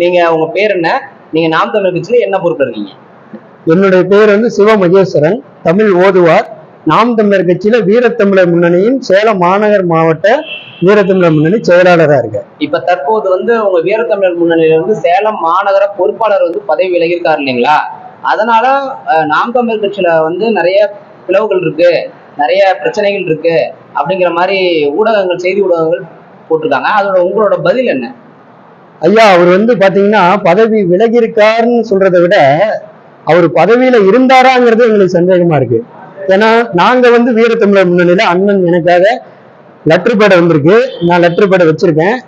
நீங்க உங்க பேர் என்ன? நீங்க நாம் தமிழர் கட்சியில என்ன பொறுப்பு இருக்கீங்க என்னுடைய பேர் வந்து சிவ மகேஸ்வரன் தமிழ் ஓதுவார். நாம் தமிழர் கட்சியில வீரத்தமிழர் முன்னணியின் சேலம் மாநகர் மாவட்ட வீரத்தமிழர் முன்னணி செயலாளராக இருக்கேன் இப்ப தற்போது வந்து உங்க வீரத்தமிழர் முன்னணியில இருந்து சேலம் மாநகர பொறுப்பாளர் வந்து பதவி விலகியிருக்காரு இல்லைங்களா? அதனால நாம் தமிழர் கட்சியில வந்து நிறைய பிளவுகள் இருக்கு நிறைய பிரச்சனைகள் இருக்கு அப்படிங்கிற மாதிரி ஊடகங்கள் செய்தி ஊடகங்கள் போட்டிருக்காங்க. அதோட உங்களோட பதில் என்ன? ஐயா அவர் வந்து பாத்தீங்கன்னா பதவி விலகி இருக்காருன்னு சொல்றதை விட அவர் பதவியில இருந்தாராங்கிறது எங்களுக்கு சந்தேகமா இருக்கு. ஏன்னா நாங்க வந்து வீரத்தமிழர் முன்னணியில அண்ணன் எனக்காக லெட்டர் பேடை வந்திருக்கு. நான் லெட்டர் பேடை வச்சிருக்கேன்.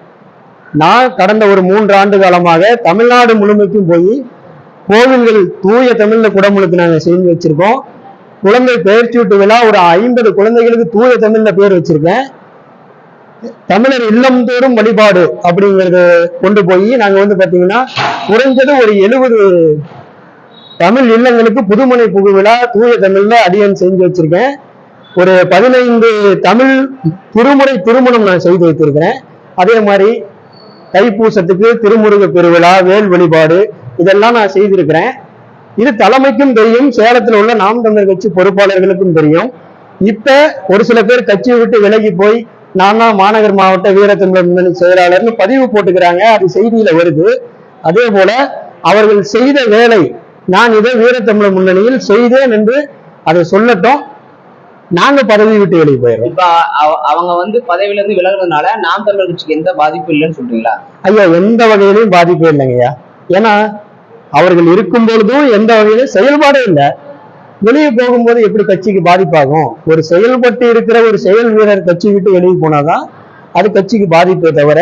நான் கடந்த ஒரு மூன்று ஆண்டு காலமாக தமிழ்நாடு முழுமைக்கும் போய் கோவில்கள் தூய தமிழ்ல குடமுழுக்கு நாங்கள் செய்து வச்சிருக்கோம். குழந்தை பெயர்ச்சூட்டு விழா ஒரு ஐம்பது குழந்தைகளுக்கு தூய தமிழ்ல பேர் வச்சிருக்கேன். தமிழர் இல்லம் தோறும் வழிபாடு அப்படிங்கறத கொண்டு போய் நாங்க வந்து பாத்தீங்கன்னா குறைஞ்சது ஒரு எழுபது தமிழ் இல்லங்களுக்கு புதுமனை புகு விழா தூய தமிழ்ல அடியன் செஞ்சு வச்சிருக்கேன். ஒரு பதினைந்து தமிழ் திருமுறை திருமணம் நான் செய்து வைத்திருக்கிறேன். அதே மாதிரி தைப்பூசத்துக்கு திருமுருக பெருவிழா வேல் வழிபாடு இதெல்லாம் நான் செய்திருக்கிறேன். இது தலைமைக்கும் தெரியும் சேலத்தில் உள்ள நாம் தமிழர் கட்சி பொறுப்பாளர்களுக்கும் தெரியும். இப்ப ஒரு சில பேர் கட்சியை விட்டு விலகி போய் நான் தான் மாநகர் மாவட்ட வீரத்தமிழர் முன்னணி செயலாளர்னு பதிவு போட்டுக்கிறாங்க. அது செய்தியில வருது. அதே போல அவர்கள் செய்த வேலை நான் இதை வீரத்தமிழர் முன்னணியில் செய்தேன் என்று அதை சொல்லட்டும். நாங்க பதவி விட்டு வெளியே போயிடுறோம். இப்ப அவ- அவங்க வந்து பதவியில இருந்து விலகுறதுனால நாம் தமிழர் கட்சிக்கு எந்த பாதிப்பும் இல்லைன்னு சொல்றீங்களா? ஐயா எந்த வகையிலும் பாதிப்பு இல்லைங்கய்யா. ஏன்னா அவர்கள் இருக்கும் பொழுதும் எந்த வகையிலும் செயல்பாடே இல்லை. வெளியே போகும்போது எப்படி கட்சிக்கு பாதிப்பாகும்? ஒரு செயல்பட்டு இருக்கிற ஒரு செயல் வீரர் கட்சி விட்டு வெளியே போனாதான் அது கட்சிக்கு பாதிப்பே தவிர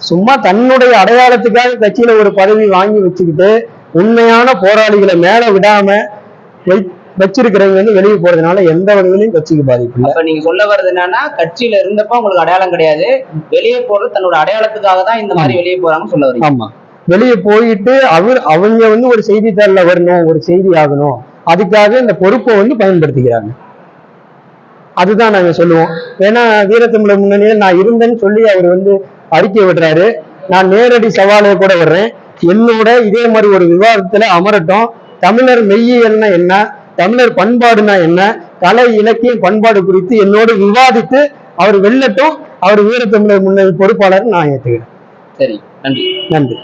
சும்மா தன்னுடைய அடையாளத்துக்காக கட்சியில ஒரு பதவி வாங்கி வச்சுக்கிட்டு உண்மையான போராளிகளை மேல விடாம வை- வச்சிருக்கிறவங்க வந்து வெளியே போறதுனால எந்த வகையிலும் கட்சிக்கு பாதிப்பு இல்லை. அப்ப நீங்க சொல்ல வர்றது என்னன்னா கட்சியில இருந்தப்ப உங்களுக்கு அடையாளம் கிடையாது. வெளியே போறது தன்னோட அடையாளத்துக்காக தான் இந்த மாதிரி வெளியே போறாங்கன்னு சொல்ல வரீங்க. ஆமா. வெளியே போயிட்டு அவர் அவங்க வந்து ஒரு செய்தித்தாள்ல வரணும் ஒரு செய்தி ஆகணும். அதுக்காக இந்த பொறுப்பை வந்து பயன்படுத்திக்கிறாங்க. அதுதான் நாங்க சொல்லுவோம். ஏன்னா வீரத்தமிழர் முன்னணியில் நான் இருந்தேன்னு சொல்லி அவர் வந்து அறிக்கை விடுறாரு. நான் நேரடி சவாலை கூட வர்றேன் என்னோட இதே மாதிரி ஒரு விவாதத்துல அமரட்டும் தமிழர் மெய்யியல்னா என்ன? தமிழர் பண்பாடுனா என்ன? கலை இலக்கியம் பண்பாடு குறித்து என்னோடு விவாதித்து அவர் வெல்லட்டும் அவர் வீரத்தமிழர் முன்னணி பொறுப்பாளர் நான் ஏற்றுக்கிறேன் சரி நன்றி. நன்றி.